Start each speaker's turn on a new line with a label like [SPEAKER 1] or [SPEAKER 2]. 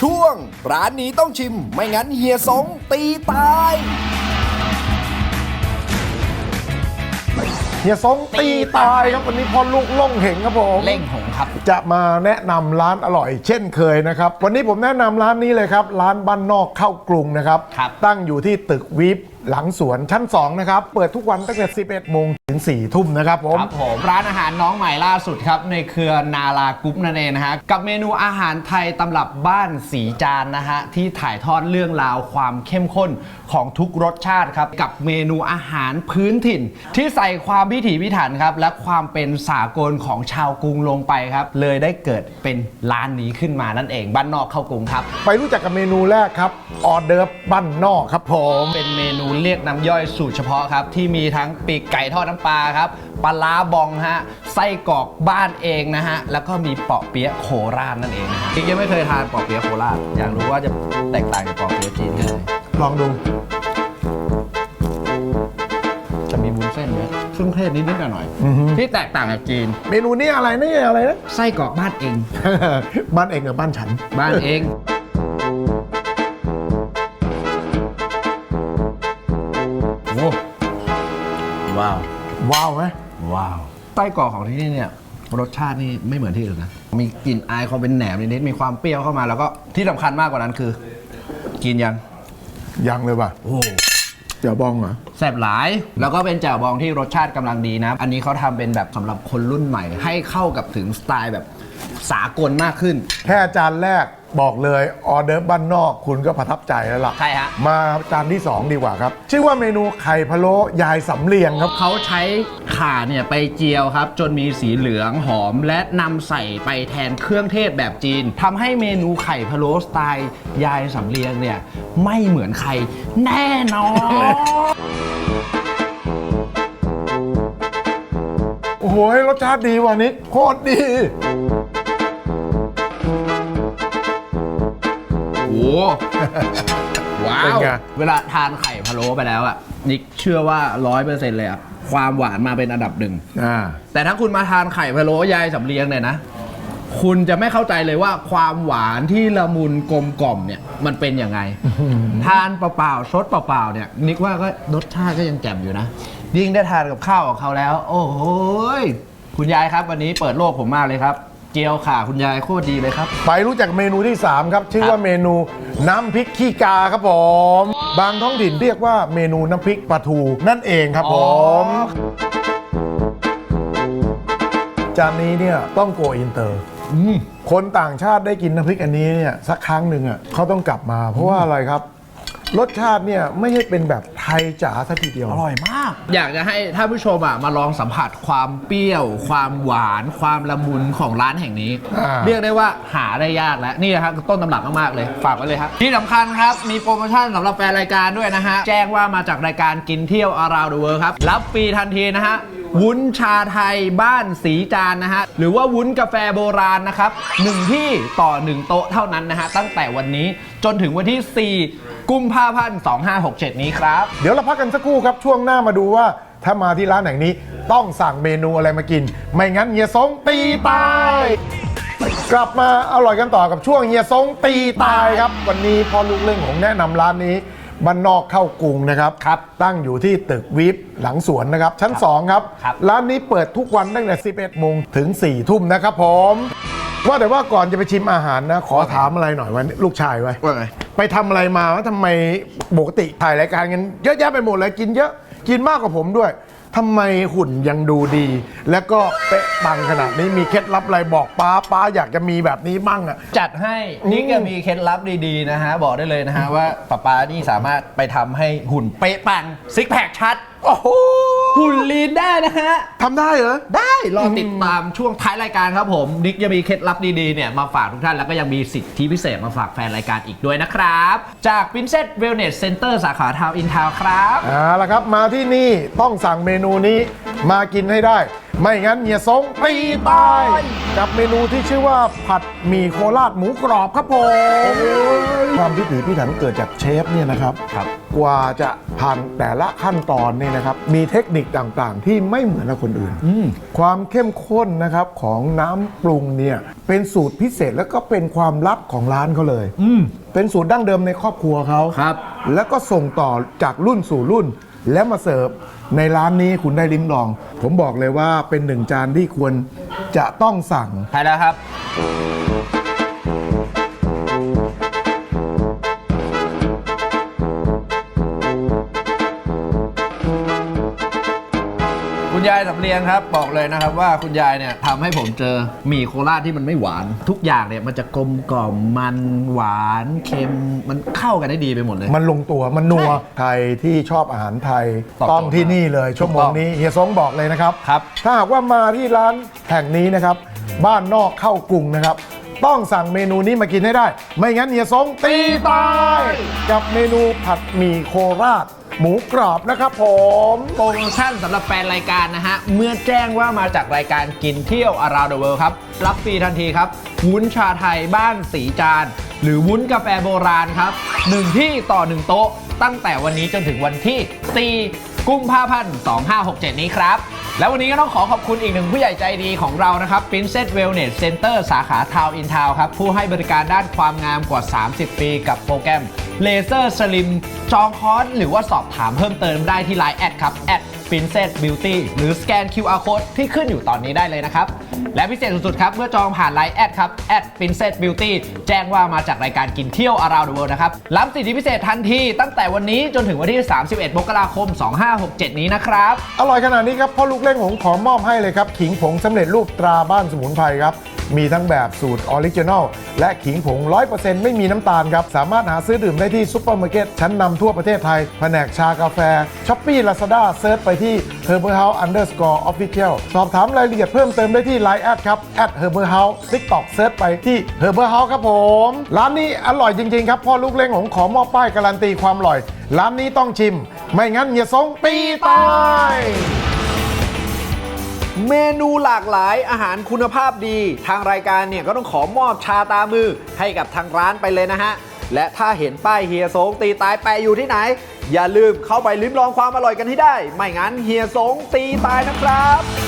[SPEAKER 1] ช่วง ร้านนี้ต้องชิมไม่งั้นเฮียสงตีตาย
[SPEAKER 2] เฮียสงตีตายครับวันนี้พอลูกล่องเหงครับผม
[SPEAKER 3] เล่งหงครับ
[SPEAKER 2] จะมาแนะนำร้านอร่อยเช่นเคยนะครับ วันนี้ผมแนะนำร้านนี้เลยครับ ร้านบ้านนอกเข้ากรุงนะครับ
[SPEAKER 3] ครับ
[SPEAKER 2] ตั้งอยู่ที่ตึกวิปหลังสวนชั้น 2 นะครับ เปิดทุกวันตั้งแต่ 11 โมงถึง 4 ทุ่มนะครับผม
[SPEAKER 3] ครับผมร้านอาหารน้องใหม่ล่าสุดครับ ในเครือนาลากรุ๊ปนั่นเองนะฮะ กับเมนูอาหารไทยตำรับบ้านสีจานนะฮะ ที่ถ่ายทอดเรื่องราวความเข้มข้นของทุกรสชาติครับ กับเมนูอาหารพื้นถิ่น ที่ใส่ความพิถีพิถันครับ และความเป็นสากลของชาวกรุงลงไปครับ เลยได้เกิดเป็นร้านนี้ขึ้นมานั่นเองบ้านนอกเข้ากรุงครับ
[SPEAKER 2] ไปรู้จักกับเมนูแรกครับ ออเดิร์ฟบ้านนอกครับผม
[SPEAKER 3] เป็นเมนูเรียกน้ำย่อยสูตรเฉพาะครับ ที่มีทั้งปีกไก่ทอดน้ำปลาครับปลาล้าบองฮะไส้กรอกบ้านเองนะฮะแล้วก็มีเปาะเปี๊ยะโคราชนั่นเองนะฮะจริงยังไม่เคยทานเปาะเปี๊ยะโคราชอยากรู้ว่าจะแตกต่างจากเปาะเปี๊ยะจีนยังไง
[SPEAKER 2] ลองดู
[SPEAKER 3] จะมีวุ้นเส้นเยอะเครื่องเทศนิดๆหน่อยๆที่แตกต่างจากจีน
[SPEAKER 2] เมนูนี้อะไรนี่อะไรนะ
[SPEAKER 3] ไส้กรอกบ้านเอง
[SPEAKER 2] บ้านเองกับบ้านฉัน
[SPEAKER 3] บ้านเอง ว้าว
[SPEAKER 2] ว้าวไหม
[SPEAKER 3] ว้าวไส้กรอกของที่นี่เนี่ย รสชาตินี่ไม่เหมือนที่อื่นนะ มีกลิ่นอายความเป็นแหนมนิดๆมีความเปรี้ยวเข้ามา แล้วก็ที่สำคัญมากกว่านั้นคือ กินยัง
[SPEAKER 2] ยังเลยป่ะ
[SPEAKER 3] โอ้
[SPEAKER 2] เดี๋ยวบองเหรอ
[SPEAKER 3] แซ่บหลาย แล้วก็เป็นแจ่วบองที่รสชาติกำลังดีนะ อันนี้เขาทำเป็นแบบสำหรับคนรุ่นใหม่ ให้เข้ากับถึงสไตล์แบบ สากลมากขึ้น
[SPEAKER 2] แค่จานแรกบอกเลยออเดิร์ฟบ้านนอกคุณก็ประทับใจแล้วล่ะ
[SPEAKER 3] ใช่ฮะ
[SPEAKER 2] มาจานที่ 2 ดีกว่าครับ ชื่อว่าเมนูไข่พะโล้ยายสำเลียงครับ
[SPEAKER 3] เขาใช้ข่าเนี่ยไปเจียวครับ จนมีสีเหลืองหอม และนำใส่ไปแทนเครื่องเทศแบบจีนทำให้เมนูไข่พะโล้สไตล์ยายสำเลียงเนี่ย ไม่เหมือนใครแน่นอน
[SPEAKER 2] โอ้โหรสชาติดีว่ะนิกโคตรดี
[SPEAKER 3] ว้า
[SPEAKER 2] เป็น
[SPEAKER 3] ว
[SPEAKER 2] ไง
[SPEAKER 3] เวลาทานไข่พะโล้ไปแล้วอะนิกเชื่อว่าร้อยเปอร์เซ็นต์เลยอะความหวานมาเป็นอันดับหนึ่ง
[SPEAKER 2] อ่า
[SPEAKER 3] แต่ถ้าคุณมาทานไข่พะโล้ยายสำเลียงเนี่ยนะ คุณจะไม่เข้าใจเลยว่าความหวานที่ละมุนกลมกล่อมเนี่ยมันเป็นยังไง ทานเปล่าๆซดเปล่าๆเนี่ย นิกว่าก็รสชาติก็ยังแจ่มอยู่นะ ยิ่งได้ทานกับข้าวของเขาแล้ว โอ้โหยคุณยายครับวันนี้เปิดโลกผมมากเลยครับ เจียวข่าคุณยายโคตรดีเลยครับ
[SPEAKER 2] ไปรู้จักเมนูที่ 3 ครับ ชื่อ
[SPEAKER 3] ครับ
[SPEAKER 2] ว่าเมนูน้ำพริกขี้กาครับผม บางท้องถิ่นเรียกว่าเมนูน้ำพริกปลาทูนั่นเองครับผม จานนี้เนี่ยต้องโกอินเตอร์คนต่างชาติได้กินน้ำพริกอันนี้เนี่ยสักครั้งหนึ่งอะเขาต้องกลับมา เพราะว่าอะไรครับ รสชาติเนี่ยไม่ใช่เป็นแบบไทยจ๋าสัทีเดียว
[SPEAKER 3] อร่อยมาก อยากจะให้ท่านผู้ชมอะมาลองสัมผัสความเปรี้ยว ความหวาน ความละมุนของร้านแห่งนี้
[SPEAKER 2] อ่า
[SPEAKER 3] เรียกได้ว่าหาได้ยากแล้วนี่นะครับต้นตำรับมากๆเลย ฝากไว้เลยครับ ที่สำคัญครับ มีโปรโมชั่นสำหรับแฟนรายการด้วยนะฮะ แจ้งว่ามาจากรายการกินเที่ยว around the world ครับ รับฟรีทันทีนะฮะ วุ้นชาไทยบ้านสีจานนะฮะ หรือว่าวุ้นกาแฟโบราณนะครับหนึ่งที่ต่อหนึ่งโต๊ะเท่านั้นนะฮะ ตั้งแต่วันนี้จนถึงวันที่ 4 กุมภาพันธ์2567 นี้ครับ
[SPEAKER 2] เดี๋ยวเราพักกันสักครู่ครับ ช่วงหน้ามาดูว่า ถ้ามาที่ร้านแห่งนี้ต้องสั่งเมนูอะไรมากิน ไม่งั้นเฮียซงตีตาย กลับมาอร่อยกันต่อกับช่วงเฮียซงตีตายครับ วันนี้พ่อลูกเรื่องของแนะนำร้านนี้บ้านนอกเข้ากรุงนะครับ
[SPEAKER 3] ครับ
[SPEAKER 2] ตั้งอยู่ที่ตึกวิปหลังสวนนะครับ ชั้น 2 ครับ
[SPEAKER 3] ครับ
[SPEAKER 2] ร้านนี้เปิดทุกวันตั้งแต่ 11โมงถึง 4 ทุ่มนะครับผม ว่าแต่ว่าก่อนจะไปชิมอาหารนะ ขอถามอะไรหน่อยวันลูกชายไว้
[SPEAKER 3] ว่าไง
[SPEAKER 2] ไปทำอะไรมาว่าทำไมปกติถ่ายรายการกันเยอะแยะไปหมดเลยกินเยอะกินมากกว่าผมด้วยทำไมหุ่นยังดูดี แล้วก็เป๊ะปังขนาดนี้มีเคล็ดลับอะไรบอกป้าป้าอยากจะมีแบบนี้บ้างอะ
[SPEAKER 3] จัดให้นี่ก็มีเคล็ดลับดีๆนะฮะ บอกได้เลยนะฮะว่าป๊าป๊านี่สามารถไปทำให้หุ่นเป๊ะปังซิกแพคชัด
[SPEAKER 2] โอ้โห
[SPEAKER 3] หุ่นลีนได้นะฮะ
[SPEAKER 2] ทำได้เหรอ
[SPEAKER 3] ได้รอติดตามช่วงท้ายรายการครับผม นิกจะมีเคล็ดลับดีๆเนี่ยมาฝากทุกท่านแล้วก็ยังมีสิทธิพิเศษมาฝากแฟนรายการอีกด้วยนะครับ จาก Princess Wellness Center สาขาทาวอินทาวครับ
[SPEAKER 2] เอาละครับ มาที่นี่ต้องสั่งเมนูนี้มากินให้ได้ ไม่งั้นเฮียสงตีตายกับเมนูที่ชื่อว่าผัดหมี่โคราชหมูกรอบครับผมความพิถีพิถันเกิดจากเชฟเนี่ยนะครับ
[SPEAKER 3] ครับ
[SPEAKER 2] กว่าจะผ่านแต่ละขั้นตอนเนี่ยนะครับ มีเทคนิคต่างๆ ที่ไม่เหมือนกับคนอื่น ความเข้มข้นนะครับของน้ำปรุงเนี่ยเป็นสูตรพิเศษแล้วก็เป็นความลับของร้านเขาเลยเป็นสูตรดั้งเดิมในครอบครัวเขา
[SPEAKER 3] ครับ
[SPEAKER 2] แล้วก็ส่งต่อจากรุ่นสู่รุ่น แล้วมาเสิร์ฟในร้านนี้คุณได้ลิ้มลอง ผมบอกเลยว่าเป็นหนึ่งจานที่ควรจะต้องสั่ง
[SPEAKER 3] ใช่แล้วครับ คุณยายสำเรียงครับ บอกเลยนะครับว่าคุณยายเนี่ยทำให้ผมเจอหมี่โคราชที่มันไม่หวาน ทุกอย่างเนี่ยมันจะกลมกล่อมมันหวานเค็มมันเข้ากันได้ดีไปหมดเลย
[SPEAKER 2] มันลงตัวมันนัวไทยที่ชอบอาหารไทย
[SPEAKER 3] ตอบโจทย์
[SPEAKER 2] ต้องที่นี่เลยชั่วโมงนี้เฮียซงบอกเลยนะครับ
[SPEAKER 3] ครับ
[SPEAKER 2] ถ้าหากว่ามาที่ร้านแห่งนี้นะครับ บ้านนอกเข้ากรุงนะครับ ต้องสั่งเมนูนี้มากินให้ได้ ไม่งั้นเฮียซงตีตาย กับเมนูผัดหมี่โคราช หมูกรอบนะครับผม
[SPEAKER 3] โปรโมชั่นสำหรับแฟนรายการนะฮะ เมื่อแจ้งว่ามาจากรายการกินเที่ยว around the world ครับ รับฟรีทันทีครับ วุ้นชาไทยบ้านสีจาน หรือวุ้นกาแฟโบราณครับ1ที่ต่อ1โต๊ะ ตั้งแต่วันนี้จนถึงวันที่ 4 กุมภาพันธ์2567 นี้ครับ แล้ววันนี้ก็ต้องขอขอบคุณอีกหนึ่งผู้ใหญ่ใจดีของเรานะครับ Princess Wellness Center สาขา Town in Town ครับ ผู้ให้บริการด้านความงามกว่า 30 ปีกับโปรแกรมเลเซอร์สลิมจองคอร์สหรือว่าสอบถามเพิ่มเติมได้ที่ไลน์แอดครับ Princess Beauty หรือสแกน QR Code ที่ขึ้นอยู่ตอนนี้ได้เลยนะครับ และพิเศษสุดๆครับเมื่อจองผ่าน Line แอดครับ Princess Beauty แจ้งว่ามาจากรายการกินเที่ยว Around the World นะครับรับสิทธิพิเศษทันทีตั้งแต่วันนี้จนถึงวันที่ 31 มกราคม 2567 นี้นะครับ
[SPEAKER 2] อร่อยขนาดนี้ครับพ่อลูกเล่งหงขอมอบให้เลยครับขิงผงสำเร็จรูปตราบ้านสมุนไพรครับ มีทั้งแบบสูตรออริจินอลและขิงผง 100%ไม่มีน้ำตาลครับ สามารถหาซื้อดื่มได้ที่ซุปเปอร์มาร์เก็ตชั้นนำทั่วประเทศไทย แผนกชากาแฟช้อปปี้ลาซาด้าเซิร์ชไปที่ Herbal House Underscore Official สอบถามรายละเอียดเพิ่มเติมได้ที่ Line แอดครับ at Herbal House TikTok เซิร์ชไปที่ Herbal House ครับผม ร้านนี้อร่อยจริง ๆ ครับพ่อลูกเล่งหงขอมอบป้ายการันตีความอร่อย ร้านนี้ต้องชิม ไม่งั้นเฮียซงตีตาย
[SPEAKER 3] เมนูหลากหลายอาหารคุณภาพดี ทางรายการเนี่ยก็ต้องขอมอบชาตามือให้กับทางร้านไปเลยนะฮะ และถ้าเห็นป้ายเฮียสงตีตายแปะอยู่ที่ไหน อย่าลืมเข้าไปลิ้มลองความอร่อยกันให้ได้ ไม่งั้นเฮียสงตีตายนะครับ